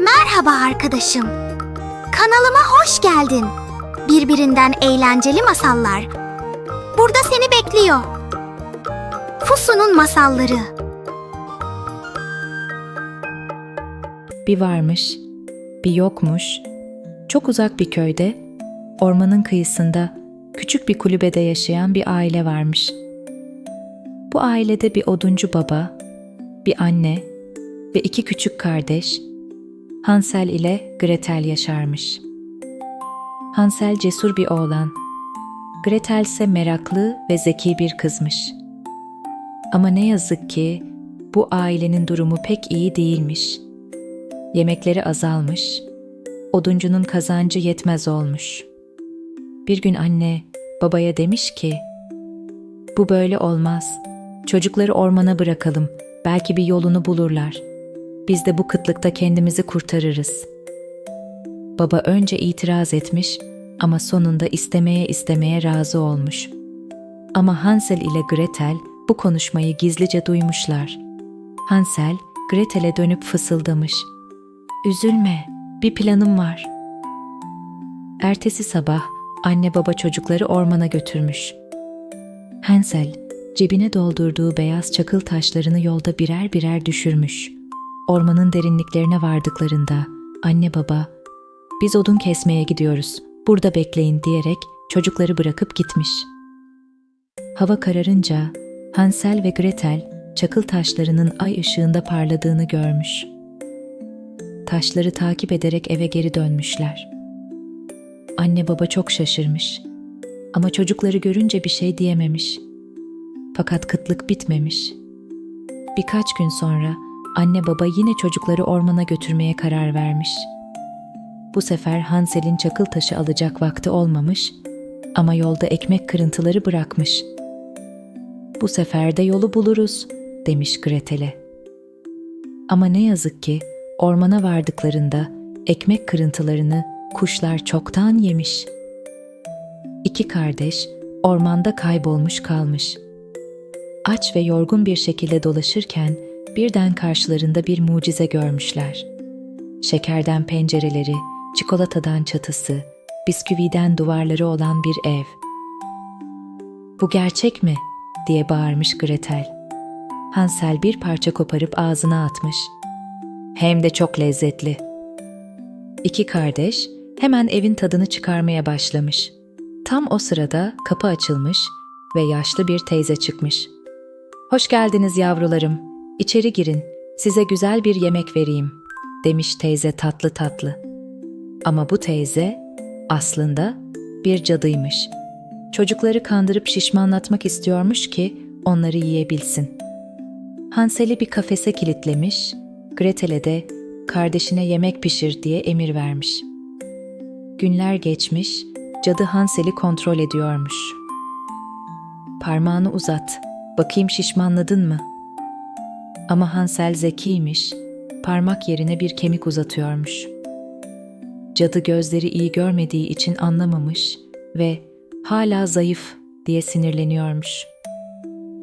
Merhaba arkadaşım. Kanalıma hoş geldin. Birbirinden eğlenceli masallar. Burada seni bekliyor. Fusu'nun masalları. Bir varmış, bir yokmuş. Çok uzak bir köyde, ormanın kıyısında küçük bir kulübede yaşayan bir aile varmış. Bu ailede bir oduncu baba, bir anne ve iki küçük kardeş Hansel ile Gretel yaşarmış. Hansel cesur bir oğlan, Gretel ise meraklı ve zeki bir kızmış. Ama ne yazık ki bu ailenin durumu pek iyi değilmiş. Yemekleri azalmış, oduncunun kazancı yetmez olmuş. Bir gün anne babaya demiş ki, bu böyle olmaz. Çocukları ormana bırakalım. Belki bir yolunu bulurlar. Biz de bu kıtlıkta kendimizi kurtarırız. Baba önce itiraz etmiş ama sonunda istemeye istemeye razı olmuş. Ama Hansel ile Gretel bu konuşmayı gizlice duymuşlar. Hansel Gretel'e dönüp fısıldamış. Üzülme, bir planım var. Ertesi sabah anne baba çocukları ormana götürmüş. Hansel cebine doldurduğu beyaz çakıl taşlarını yolda birer birer düşürmüş. Ormanın derinliklerine vardıklarında anne baba biz odun kesmeye gidiyoruz. Burada bekleyin diyerek çocukları bırakıp gitmiş. Hava kararınca Hansel ve Gretel çakıl taşlarının ay ışığında parladığını görmüş. Taşları takip ederek eve geri dönmüşler. Anne baba çok şaşırmış. Ama çocukları görünce bir şey diyememiş. Fakat kıtlık bitmemiş. Birkaç gün sonra anne baba yine çocukları ormana götürmeye karar vermiş. Bu sefer Hansel'in çakıl taşı alacak vakti olmamış ama yolda ekmek kırıntıları bırakmış. Bu sefer de yolu buluruz demiş Gretel'e. Ama ne yazık ki ormana vardıklarında ekmek kırıntılarını kuşlar çoktan yemiş. İki kardeş ormanda kaybolmuş kalmış. Aç ve yorgun bir şekilde dolaşırken birden karşılarında bir mucize görmüşler. Şekerden pencereleri, çikolatadan çatısı, bisküviden duvarları olan bir ev. Bu gerçek mi? diye bağırmış Gretel. Hansel bir parça koparıp ağzına atmış. Hem de çok lezzetli. İki kardeş hemen evin tadını çıkarmaya başlamış. Tam o sırada kapı açılmış ve yaşlı bir teyze çıkmış. Hoş geldiniz yavrularım. İçeri girin. Size güzel bir yemek vereyim." demiş teyze tatlı tatlı. Ama bu teyze aslında bir cadıymış. Çocukları kandırıp şişmanlatmak istiyormuş ki onları yiyebilsin. Hansel'i bir kafese kilitlemiş, Gretel'e de kardeşine yemek pişir diye emir vermiş. Günler geçmiş, cadı Hansel'i kontrol ediyormuş. Parmağını uzat, bakayım şişmanladın mı? Ama Hansel zekiymiş, parmak yerine bir kemik uzatıyormuş. Cadı gözleri iyi görmediği için anlamamış ve hala zayıf diye sinirleniyormuş.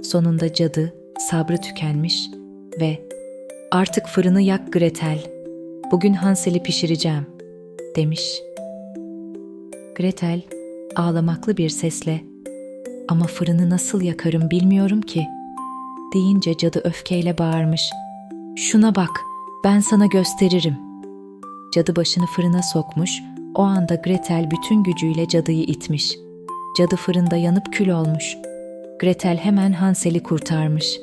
Sonunda cadı sabrı tükenmiş ve artık fırını yak Gretel, bugün Hansel'i pişireceğim demiş. Gretel ağlamaklı bir sesle ama fırını nasıl yakarım bilmiyorum ki deyince cadı öfkeyle bağırmış. Şuna bak, ben sana gösteririm. Cadı başını fırına sokmuş, o anda Gretel bütün gücüyle cadıyı itmiş. Cadı fırında yanıp kül olmuş. Gretel hemen Hansel'i kurtarmış.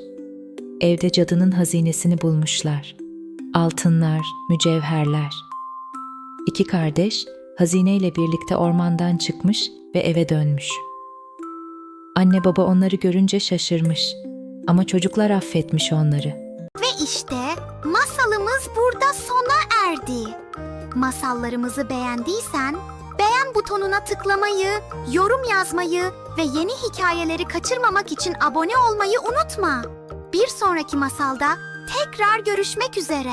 Evde cadının hazinesini bulmuşlar. Altınlar, mücevherler. İki kardeş hazineyle birlikte ormandan çıkmış ve eve dönmüş. Anne baba onları görünce şaşırmış. Ama çocuklar affetmiş onları. Ve işte masalımız burada sona erdi. Masallarımızı beğendiysen beğen butonuna tıklamayı, yorum yazmayı ve yeni hikayeleri kaçırmamak için abone olmayı unutma. Bir sonraki masalda tekrar görüşmek üzere.